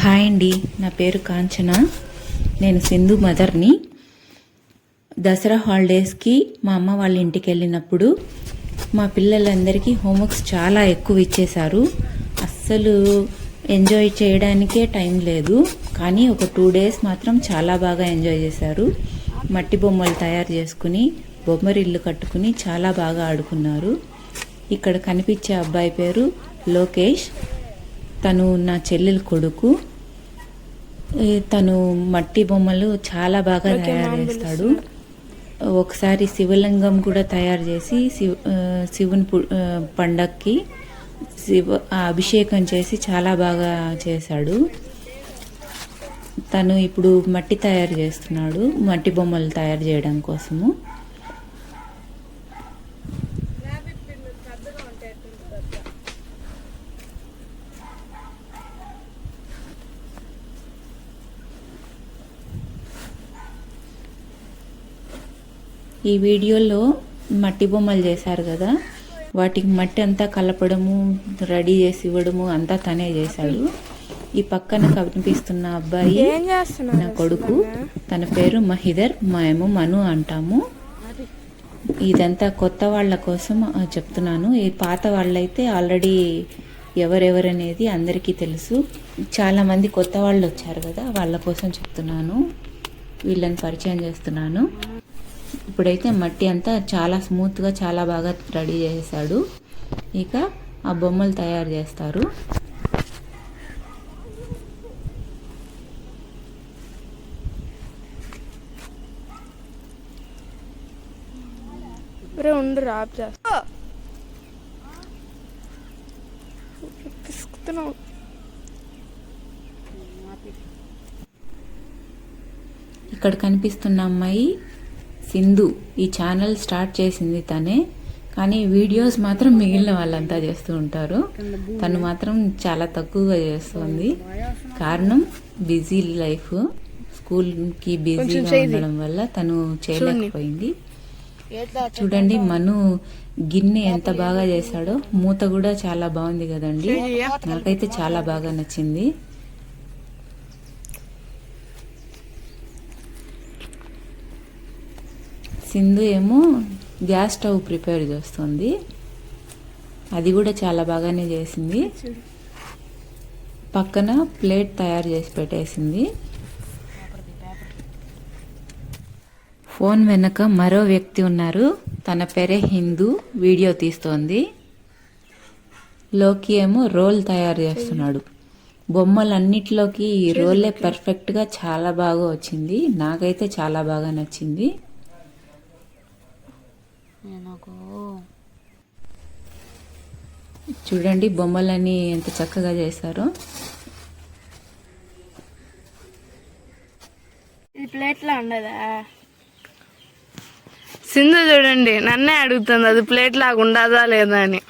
Hi అండి. నా పేరు కాంచన. నేను సింధు మదర్ని. దసరా హాలిడేస్కి మా అమ్మ వాళ్ళ ఇంటికి వెళ్ళినప్పుడు మా పిల్లలందరికీ హోంవర్క్స్ చాలా ఎక్కువ ఇచ్చేశారు. అస్సలు ఎంజాయ్ చేయడానికే టైం లేదు. కానీ ఒక టూ డేస్ మాత్రం చాలా బాగా ఎంజాయ్ చేశారు. మట్టి బొమ్మలు తయారు చేసుకుని బొమ్మరిల్లు కట్టుకుని చాలా బాగా ఆడుకున్నారు. ఇక్కడ కనిపించే అబ్బాయి పేరు లోకేష్. తను నా చెల్లెలు కొడుకు. తను మట్టి బొమ్మలు చాలా బాగా తయారు చేస్తాడు. ఒకసారి శివలింగం కూడా తయారు చేసి శివ శివుని పండక్కి శివ అభిషేకం చేసి చాలా బాగా చేశాడు. తను ఇప్పుడు మట్టి తయారు చేస్తున్నాడు మట్టి బొమ్మలు తయారు చేయడం కోసము. ఈ వీడియోలో మట్టి బొమ్మలు చేశారు కదా. వాటికి మట్టి అంతా కలపడము రెడీ చేసి ఇవ్వడము అంతా తనే చేశాడు. ఈ పక్కన కనిపిస్తున్న అబ్బాయి నా కొడుకు తన పేరు మహిదర్ మేము మను అంటాము. ఇదంతా కొత్త వాళ్ళ కోసం చెప్తున్నాను. ఈ పాత వాళ్ళైతే ఆల్రెడీ ఎవరెవరనేది అందరికీ తెలుసు. చాలా మంది కొత్త వాళ్ళు వచ్చారు కదా వాళ్ళ కోసం చెప్తున్నాను. వీళ్ళని పరిచయం చేస్తున్నాను. ఇప్పుడైతే మట్టి అంతా చాలా స్మూత్గా చాలా బాగా రెడీ చేశాడు. ఇక ఆ బొమ్మలు తయారు చేస్తారు. రే ఉండు రాప్ చేస్తా. పిసుకుతున్నావు. ఇక్కడ కనిపిస్తున్న అమ్మాయి సింధు ఈ ఛానల్ స్టార్ట్ చేసింది తనే. కానీ వీడియోస్ మాత్రం మిగిలిన వాళ్ళంతా చేస్తూ ఉంటారు. తను మాత్రం చాలా తక్కువగా చేస్తుంది. కారణం బిజీ లైఫ్. స్కూల్కి బిజీగా ఉండడం వల్ల తను చేయలేకపోయింది. చూడండి. మను గిన్నె ఎంత బాగా చేశాడో. మూత కూడా చాలా బాగుంది కదండి. నాకైతే చాలా బాగా నచ్చింది. సింధు ఏమో గ్యాస్ స్టవ్ ప్రిపేర్ చేస్తుంది. అది కూడా చాలా బాగానే చేసింది. పక్కన ప్లేట్ తయారు చేసి పెట్టేసింది. ఫోన్ వెనక మరో వ్యక్తి ఉన్నారు. తన పేరే హిందూ వీడియో తీస్తోంది. లోకి ఏమో రోల్ తయారు చేస్తున్నాడు. బొమ్మలన్నిటిలోకి ఈ రోలే పర్ఫెక్ట్గా చాలా బాగా వచ్చింది. నాకైతే చాలా బాగా నచ్చింది. చూడండి బొమ్మలన్నీ ఎంత చక్కగా చేశారో. ఇది ప్లేట్లో ఉండదా? సింధు చూడండి నన్నే అడుగుతుంది అది ప్లేట్ లాగా ఉండదా లేదా అని.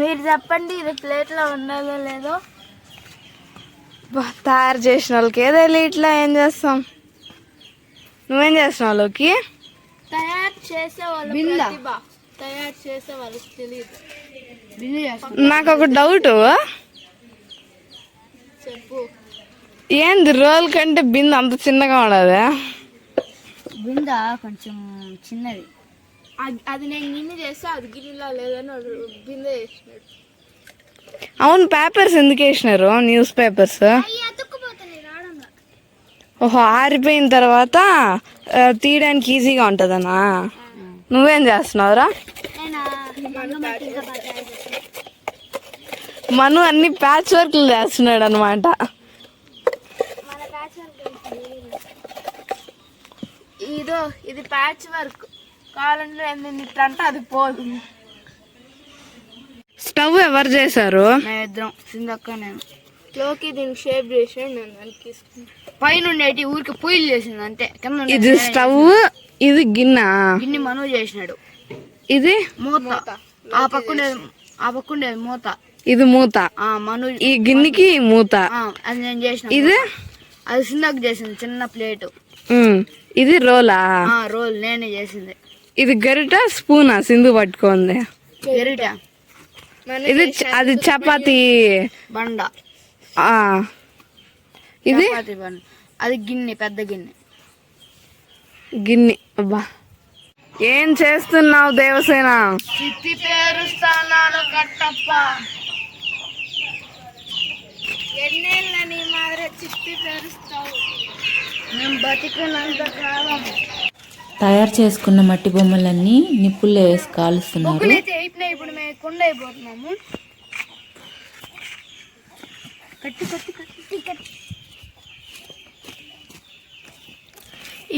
మీరు చెప్పండి ఇది ప్లేట్లో ఉండదో లేదో. బా, తయారు చేసిన వాళ్ళకి ఏదో ఇట్లా ఏం చేస్తాం? నువ్వేం చేస్తున్నావు లోకి? తయారు చేసే వాళ్ళు ప్రతిభ. తయారు చేసే వాళ్ళకి తెలియదు నాకు ఒక డౌట్ చెప్పు. ఏంది రోల్ కంటే బిందె అంత చిన్నగా ఉండదా బింద? కొంచెం చిన్నది. అది నేను గిన్నె చేస్తే అది గిన్నెలా లేదని బిందె అవును పేపర్స్ ఎందుకు వేసినారు? న్యూస్ పేపర్స్ ఓహో ఆరిపోయిన తర్వాత తీయడానికి ఈజీగా ఉంటుందనా నువ్వేం చేస్తున్నావురా? మను అన్ని ప్యాచ్ వర్క్లు చేస్తున్నాడు అనమాట ఇదో ఇది ప్యాచ్ వర్క్. ఇట్లా అంటే అది పోదు. స్టవ్ ఎవరు చేశారు? మేమిద్దరం సిందక్క నేను. లోకి దీనికి షేప్ చేసాడు నేను దానికి తీసుకున్నాను పైన ఉండేటి ఊరికి పొయ్యిలు చేసింది అంతే. కింద ఇది స్టవ్ ఇది గిన్నె. గిన్నె మనువు చేసినాడు. ఇది? మూత. ఆ పక్కుండేది ఆ పక్కుండేది మూత. ఇది మూత. ఆ మను ఈ గిన్నెకి మూత. ఆ, అది నేను చేసిన ఇది? అది సిందక్ చేసింది చిన్న ప్లేట్. ఇది రోలా? ఆ రోల్ నేనే చేసింది. ఇది గరిట స్పూనా? సింధు పట్టుకోంది. గరిట. ఇది అది చపాతి. బండ. ఆ. ఇది? అది గిన్నె పెద్ద గిన్నె. గిన్నె అబ్బా. ఏం చేస్తున్నావు దేవసేన? చిత్తి పేరు స్థానాలు కట్టప్ప. ఎన్నేళ్ళ నీ మాదిరి చిత్తి పేరుస్తావు మేము బతికినంత కాలం. తయారు చేసుకున్న మట్టి బొమ్మలన్నీ నిప్పుల్లో వేసి కాలుస్తున్నారు. ఇప్పుడు మేము కొండ అయిపోతున్నాము కట్టి కట్టి కట్టి కట్టి.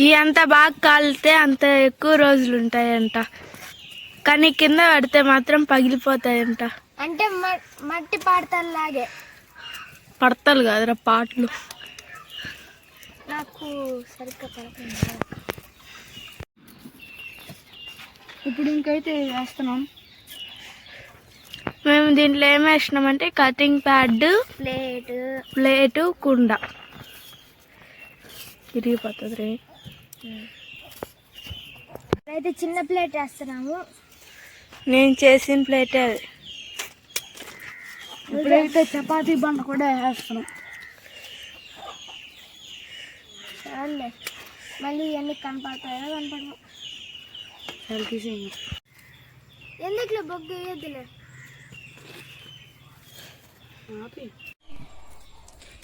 ఈ అంత బాగా కాలితే అంత ఎక్కువ రోజులు ఉంటాయంట. కానీ కింద పడితే మాత్రం పగిలిపోతాయంట. అంటే మట్టి పాడతల్లాగే. పడతలు కాదురా పాటలు. నాకు సరిగ్గా పడకుండా ఇప్పుడు ఇంకైతే వేస్తున్నాం. మేము దీంట్లో ఏం వేసినామంటే కటింగ్ ప్యాడ్ ప్లేట్. ప్లేటు కుండ. విరిగిపోతుంది రే అయితే చిన్న ప్లేట్ వేస్తున్నాము. నేను చేసిన ప్లేటే అది. ఇప్పుడైతే చపాతీ బండ కూడా వేస్తున్నాం. చాలే. మళ్ళీ ఇవన్నీ కనపడతాయో కనపడవు. ఎందుకులే బొగ్గు వేయద్దులే?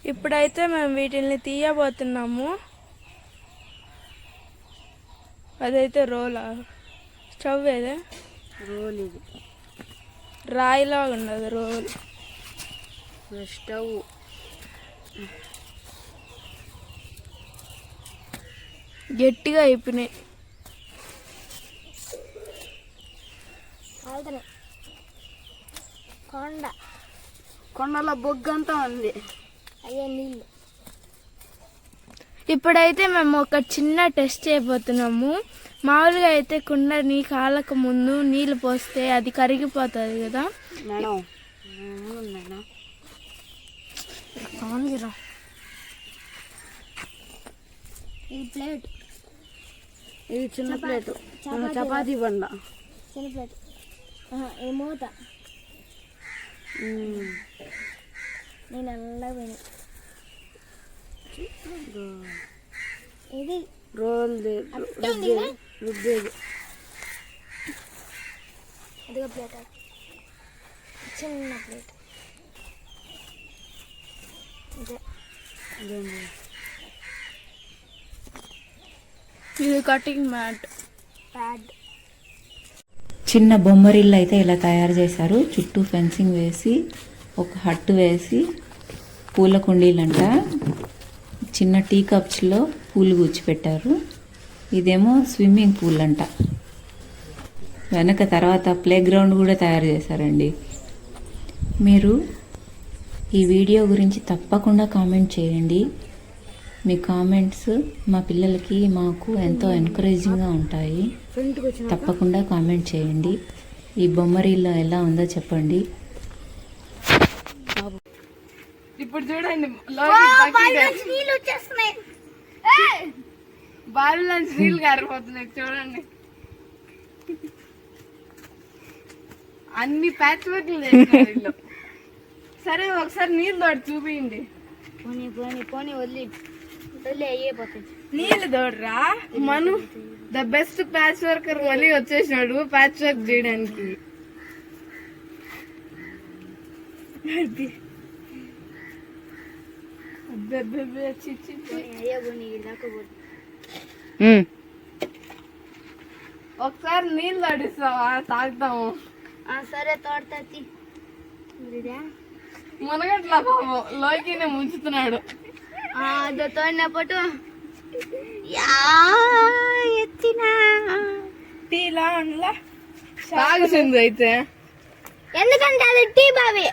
ఇప్పుడైతే మేము వీటిని తీయబోతున్నాము. అదైతే రోలా? స్టవ్ ఏదే? రోల్ ఇది రాయిలా ఉండదు రోల్ స్టవ్. గట్టిగా అయిపోయినాయి. కొండ. కొండలో బొగ్గు అంతా ఉంది. అయ్యే నీళ్ళు. ఇప్పుడైతే మేము ఒక చిన్న టెస్ట్ చేయబోతున్నాము. మామూలుగా అయితే కుండని కాలక ముందు నీళ్ళు పోస్తే అది కరిగిపోతుంది కదా. ఇది ప్లేట్. ఇది చిన్న ప్లేట్. చపాతీ బండ. చిన్న ప్లేట్. ఏ మూత. నేను అలా పోయినా ఇది రోల్ రుద్దేది ఇదిగో ప్లేట్ చిన్న ప్లేట్. ఇదే. ఇది కటింగ్ మ్యాట్. ప్యాడ్. చిన్న బొమ్మరిల్లు అయితే ఇలా తయారు చేశారు. చుట్టూ ఫెన్సింగ్ వేసి ఒక హట్టు వేసి పూల కుండీలంట. చిన్న టీ కప్స్లో పూలు గుచ్చిపెట్టారు. ఇదేమో స్విమ్మింగ్ పూల్ అంట. వెనక తర్వాత ప్లే గ్రౌండ్ కూడా తయారు చేశారండి. మీరు ఈ వీడియో గురించి తప్పకుండా కామెంట్ చేయండి. మీ కామెంట్స్ మా పిల్లలకి మాకు ఎంతో ఎంకరేజింగ్గా ఉంటాయి. తప్పకుండా కామెంట్ చేయండి. ఈ బొమ్మరీలో ఎలా ఉందో చెప్పండి. ఇప్పుడు చూడండి నీళ్ళు వచ్చేస్తున్నాయి. నీళ్ళు చూడండి. అన్ని ప్యాచ్ వర్క్లు. సరే ఒకసారి నీళ్ళు తోడు చూపించండి పోనీ పోనీ పోనీ వదిలి. వదిలే నీళ్ళు తోడరా. Manu the best patch worker మళ్ళీ వచ్చేసినాడు ప్యాచ్ వర్క్ చేయడానికి అది. అబ్బబ్బబ్బే, చి, చి, చి. అయ్యే పోనీ దాకా పోనీ ఒకసారి నీళ్ళు తడిస్తావా? తాగుతాము. సరే తోడతాతి మునగట్లా పాపం లోకినే ముంచుతున్నాడు. అదో తోడిన పట్టు ఎత్తినా. టీలా అనలా? తాగుతుంది అయితే. ఎందుకంటే అది టీ బావి?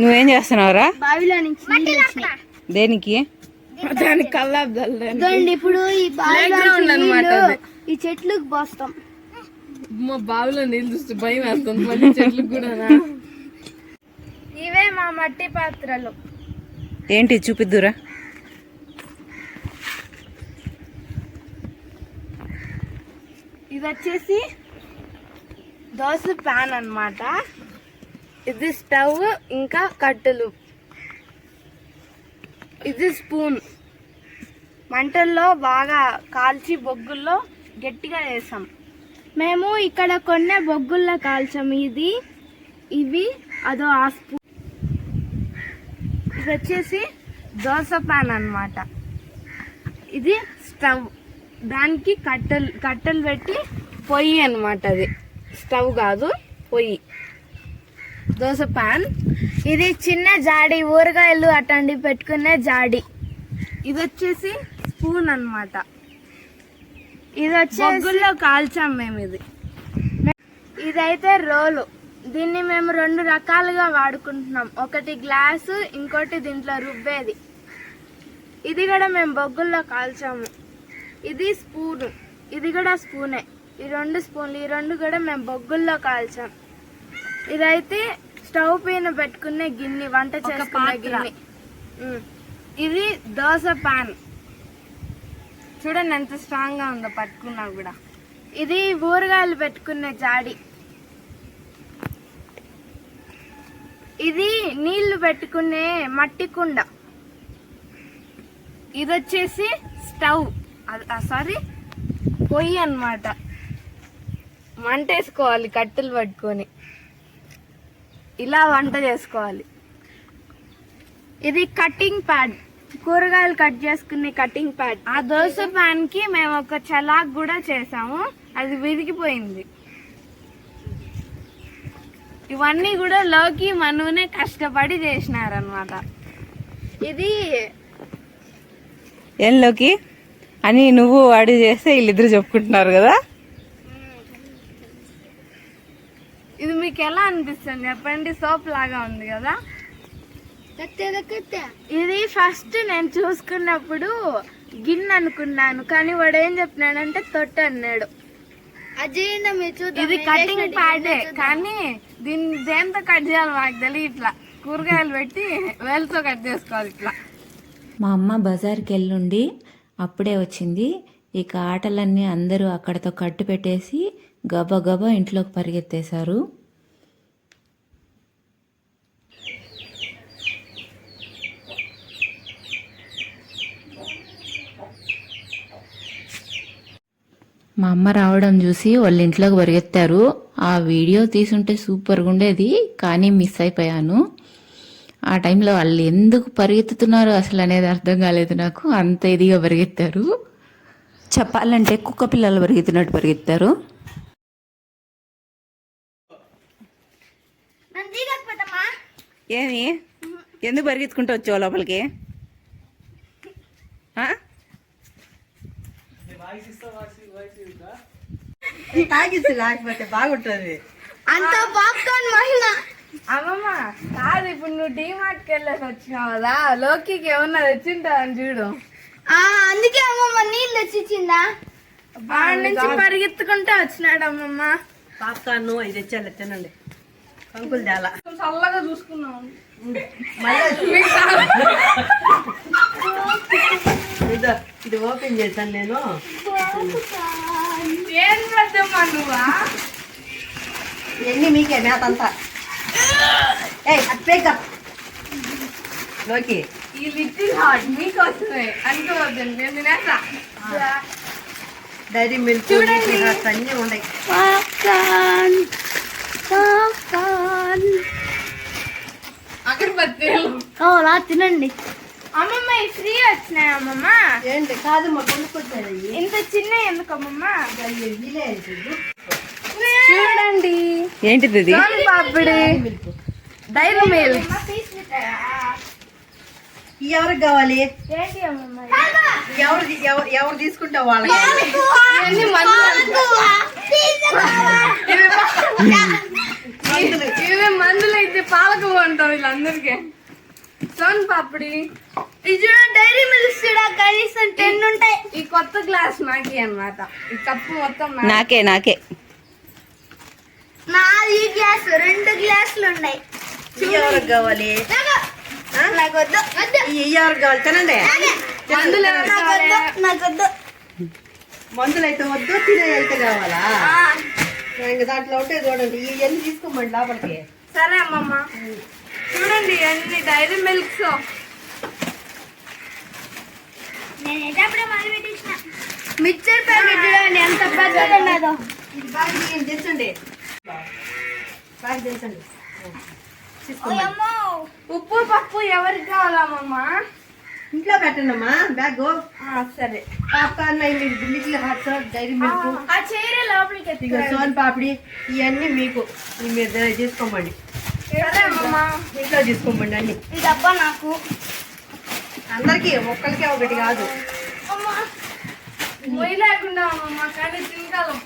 నువ్వేం చేస్తున్నావురా? బావిలో నుంచి దేనికి? దానికి కల్లాబ్దాలు ఇదిగోండి ఇప్పుడు ఈ బావిలో. ఈ చెట్లకు పోస్తాం. మా బావిలో నీళ్ళు చూస్తే భయం వేస్తుంది. మళ్ళీ చెట్లకు కూడా ఇవే మా మట్టి పాత్రలు. ఏంటి చూపిద్దురా? ఇది వచ్చేసి దోశ ప్యాన్ అన్నమాట. ఇది స్టవ్ ఇంకా కట్టెలు. ఇది స్పూన్. మంటల్లో బాగా కాల్చి బొగ్గుల్లో గట్టిగా వేసాం. మేము ఇక్కడ కొన్న బొగ్గుల్లో కాల్చాం. ఇది ఇవి అదో ఆ స్పూన్. ఇది వచ్చేసి దోశ పాన్ అన్నమాట. ఇది స్టవ్. దానికి కట్టెలు కట్టెలు పెట్టి పొయ్యి అన్నమాట అది. స్టవ్ కాదు పొయ్యి. దోశ పాన్. ఇది చిన్న జాడి ఊరగాయలు అట్లాంటి పెట్టుకునే జాడి. ఇది వచ్చేసి స్పూన్ అన్నమాట. ఇది వచ్చి బొగ్గుల్లో కాల్చాం మేము ఇది. ఇదైతే రోలు. దీన్ని మేము రెండు రకాలుగా వాడుకుంటున్నాం. ఒకటి గ్లాసు ఇంకోటి దీంట్లో రుబ్బేది. ఇది కూడా మేము బొగ్గుల్లో కాల్చాము. ఇది స్పూను. ఇది కూడా స్పూనే. ఈ రెండు స్పూన్లు ఈ రెండు కూడా మేము బొగ్గుల్లో కాల్చాం. ఇదైతే స్టవ్ పైన పెట్టుకునే గిన్నె వంట చేసుకునే గిన్నె. ఇది దోశ పాన్. చూడండి ఎంత స్ట్రాంగ్గా ఉందో పట్టుకున్నా కూడా. ఇది ఊరగాయలు పెట్టుకునే జాడి. ఇది నీళ్ళు పెట్టుకునే మట్టి కుండ. ఇది వచ్చేసి స్టవ్. సారీ పొయ్యి అన్నమాట. మంట వేసుకోవాలి కట్టెలు పట్టుకొని. ఇలా వంట చేసుకోవాలి. ఇది కటింగ్ ప్యాడ్ కూరగాయలు కట్ చేసుకునే కటింగ్ ప్యాడ్ ఆ దోశ ప్యాన్కి మేము ఒక చలాక్ కూడా చేసాము. అది విరిగిపోయింది. ఇవన్నీ కూడా లోకి మనునే కష్టపడి చేసినారనమాట ఇది ఏంలోకి అని నువ్వు వాడి చేస్తే వీళ్ళిద్దరు చెప్పుకుంటున్నారు కదా? ఇది మీకు ఎలా అనిపిస్తుంది? చెప్పండి సోప్ లాగా ఉంది కదా? ఇది ఫస్ట్ నేను చూసుకున్నప్పుడు గిన్నె అనుకున్నాను కానీ వాడు ఏం చెప్పినాడంటే తొట్టు అన్నాడు. ఇది కటింగ్ ప్యాడే కానీ దీన్ని దేంతో కట్ చేయాలి మాకు తెలియదు ఇట్లా. కూరగాయలు పెట్టి వేలతో కట్ చేసుకోవాలి ఇట్లా. మా అమ్మ బజార్కి వెళ్ళుండి అప్పుడే వచ్చింది. ఇక ఆటలన్నీ అందరూ అక్కడతో కట్టు పెట్టేసి గబగబా ఇంట్లోకి పరిగెత్తేశారు. మా అమ్మ రావడం చూసి వాళ్ళ ఇంట్లోకి పరిగెత్తారు. ఆ వీడియో తీసుంటే సూపర్గా ఉండేది కానీ మిస్ అయిపోయాను. ఆ టైంలో వాళ్ళు ఎందుకు పరిగెత్తుతున్నారు అసలు అనేది అర్థం కాలేదు నాకు. అంత ఇదిగా పరిగెత్తారు. చెప్పాలంటే కుక్క పిల్లలు పరిగెత్తినట్టు పరిగెత్తారు. ఏమి? ఎందుకు పరిగెత్తుకుంటూ వచ్చావు లోపలికి? ఆ? తాగిస్తే లేకపోతే బాగుంటుంది. అంత పాప్కార్న్ మహిళ. అమ్మమ్మ కాదు ఇప్పుడు నువ్వు డీమార్ట్కి వెళ్ళేసి వచ్చినావు కదా లోకికి ఏమన్నా తెచ్చింటావని చూడు. అందుకే అమ్మమ్మ నీళ్ళు తెచ్చిచ్చిందా? వాడి నుంచి పరిగెత్తుకుంటే వచ్చినాడు అమ్మమ్మ. పాప్కార్న్ ఇది తెచ్చాలి తినండి. కంకులు తేలా చల్లగా చూసుకున్నావు ఇదో ఇది ఓపెన్ చేశాను నేను. ఏం పెద్దమ్మా నువ్వా? ఎన్ని మీకే మేత అంతా ఏయ్ అట్లేక లోకి. ఈ లిటిల్ హార్ట్ మీకు వస్తున్నాయి అనుకోవద్దండి నేను తినేస్తా. Dairy Milk. అన్నీ ఉన్నాయి. అగరబత్తీలు. అవునా తినండి. అమ్మమ్మ ఈ ఫ్రీ వచ్చినాయి అమ్మమ్మ. ఏంటి? కాదు మా కొనుక్కొచ్చారు. ఇంత చిన్న ఎందుకు అమ్మమ్మ? చూడండి. ఏంటిది ఇది? పాపిడి. Dairy Milk. ఎవరికి కావాలి? ఏంటి అమ్మమ్మ? ఎవరు ఎవరు ఎవరు తీసుకుంటే వాళ్ళకి? ఇవన్నీ మందులు అయితే పాలకు అంటాం వీళ్ళందరికీ. సోన్ పాపిడి. ఇది డైరీ మిల్క్ చూడ కనీసం టెన్ ఉంటాయి. ఈ కొత్త గ్లాస్ నాకి అన్నమాట. ఈ కప్పు మొత్తం. నాకే నాకే. నాది గ్లాస్ రెండు గ్లాసులు ఉన్నాయి. ఎవరికి కావాలి? నాకు వద్దు. ఎవరికి కావాలి? తినండి. మందులు నాకు వద్దు మందులు అయితే వద్దు తినే అయితే కావాలా? ఇంకా దాంట్లో ఉంటే చూడండి. ఇవన్నీ తీసుకోమండి లోపలికి. సరే అమ్మమ్మ. చూడండి ఎన్ని డైరీ మిల్క్స్. మిక్చర్ ప్యాకెట్ చూడండి ఎంత పెద్దది ఉన్నదో. ఇది బాగా బాగా అమ్మో ఉప్పు పప్పు ఎవరికి కావాలమ్మమ్మ? ఇంట్లో పెట్టండమ్మా బ్యాగ్? సరే. పాప్కార్న్ అవి లిటిల్ హాట్స్ డైరీ మిల్క్. ఆ చీర లోపలికి ఇక సోన్ పాపిడి ఇవన్నీ మీకు మీరు తీసుకోమండి సరే ఇంట్లో తీసుకోమండి అన్ని. ఈ డబ్బా నాకు. అందరికీ ఒక్కరికే ఒకటి కాదు. మొయ్యి లేకుండా కానీ తినగలం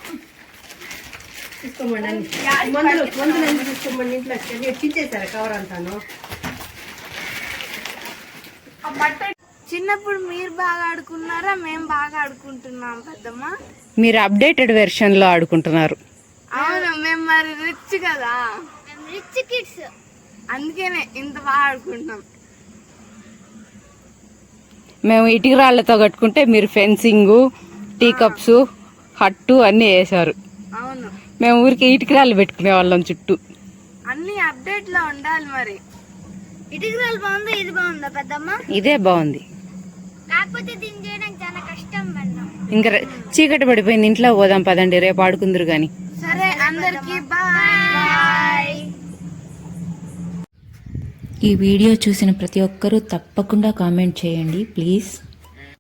తీసుకోమండి అన్ని. మందులు మందులు ఎందుకు తీసుకోమండి ఇంట్లో? చించేశారు కవర్ అంతాను? చిన్నప్పుడు మీరు బాగా ఆడుకున్నారా? మేము బాగా ఆడుకుంటున్నాం పెద్దమ్మ. మీరు అప్డేటెడ్ వెర్షన్లో ఆడుకుంటున్నారు. అవును మేము మరి రిచ్ కదా. రిచ్ కిడ్స్ అందుకనే ఇంత బాగా ఆడుకుంటున్నాం. మేము ఇటుక రాళ్ళతో కట్టుకుంటే మీరు ఫెన్సింగ్ టీ కప్స్ హట్టు అన్నీ వేశారు. అవును. మేము ఊరికి ఇటుక రాళ్ళు పెట్టుకునే వాళ్ళం చుట్టూ. అన్ని అప్డేట్లో ఉండాలి మరి. ఇటుకరాలు బాగుందా? ఇది బాగుందా పెద్దమ్మ? ఇదే బాగుంది. కాకపోతే దీన్ని చేయడానికి చాలా కష్టం పెద్దమ్మ ఇంకా చీకటి పడిపోయింది. ఇంట్లో పోదాం పదండి రేపు ఆడుకుందరు కానీ సరే అందరికి బాయ్. ఈ వీడియో చూసిన ప్రతి ఒక్కరూ తప్పకుండా కామెంట్ చేయండి ప్లీజ్.